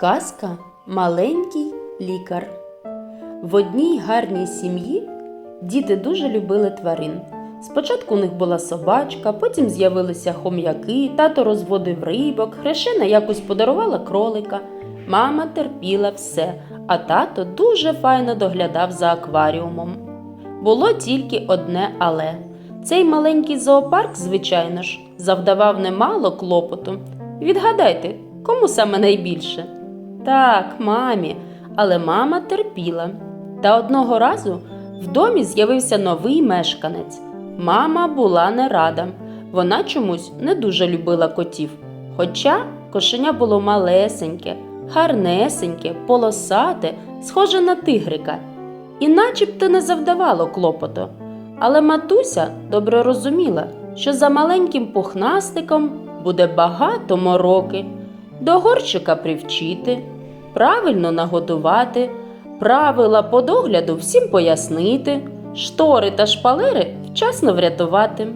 Казка Маленький лікар. В одній гарній сім'ї діти дуже любили тварин. Спочатку у них була собачка, потім з'явилися хом'яки, тато розводив рибок, хрещена якось подарувала кролика. Мама терпіла все, а тато дуже файно доглядав за акваріумом. Було тільки одне але. Цей маленький зоопарк, звичайно ж, завдавав немало клопоту. Відгадайте, кому саме найбільше? Так, мамі, але мама терпіла. Та одного разу в домі з'явився новий мешканець. Мама була не рада. Вона чомусь не дуже любила котів. Хоча кошеня було малесеньке, гарнесеньке, полосате, схоже на тигрика, і начебто не завдавало клопоту. Але матуся добре розуміла, що за маленьким пухнастиком буде багато мороки, до горщика привчити, правильно нагодувати, правила по догляду всім пояснити, штори та шпалери вчасно врятувати.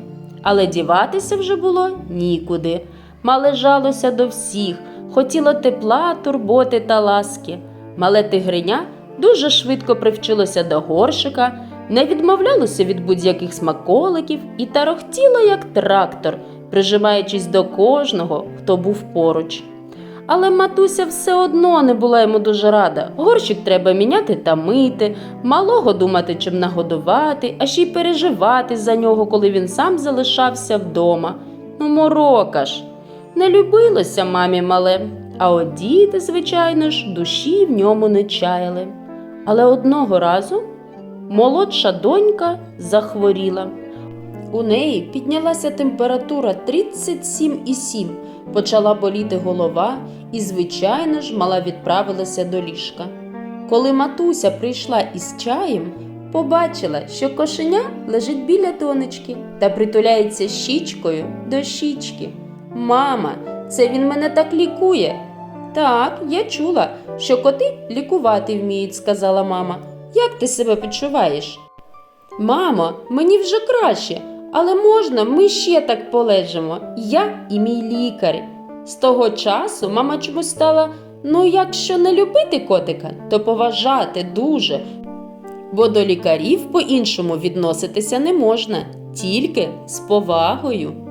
Але діватися вже було нікуди. Мале жалося до всіх, хотіло тепла, турботи та ласки. Мале тигриня дуже швидко привчилося до горшика, не відмовлялося від будь-яких смаколиків і тарохтіло, як трактор, прижимаючись до кожного, хто був поруч. Але матуся все одно не була йому дуже рада. Горщик треба міняти та мити, малого думати, чим нагодувати, а ще й переживати за нього, коли він сам залишався вдома. Ну, морока ж. Не любилося мамі мале, а от діти, звичайно ж, душі в ньому не чаяли. Але одного разу молодша донька захворіла. У неї піднялася температура 37,7, почала боліти голова і, звичайно ж, мала відправилася до ліжка. Коли матуся прийшла із чаєм, побачила, що кошеня лежить біля донечки та притуляється щічкою до щічки. Мама, це він мене так лікує. Так, я чула, що коти лікувати вміють, сказала мама. Як ти себе почуваєш? Мамо, мені вже краще, але можна, ми ще так полежимо. Я і мій лікар. З того часу мама чомусь стала, ну якщо не любити котика, то поважати дуже. Бо до лікарів по-іншому відноситися не можна, тільки з повагою.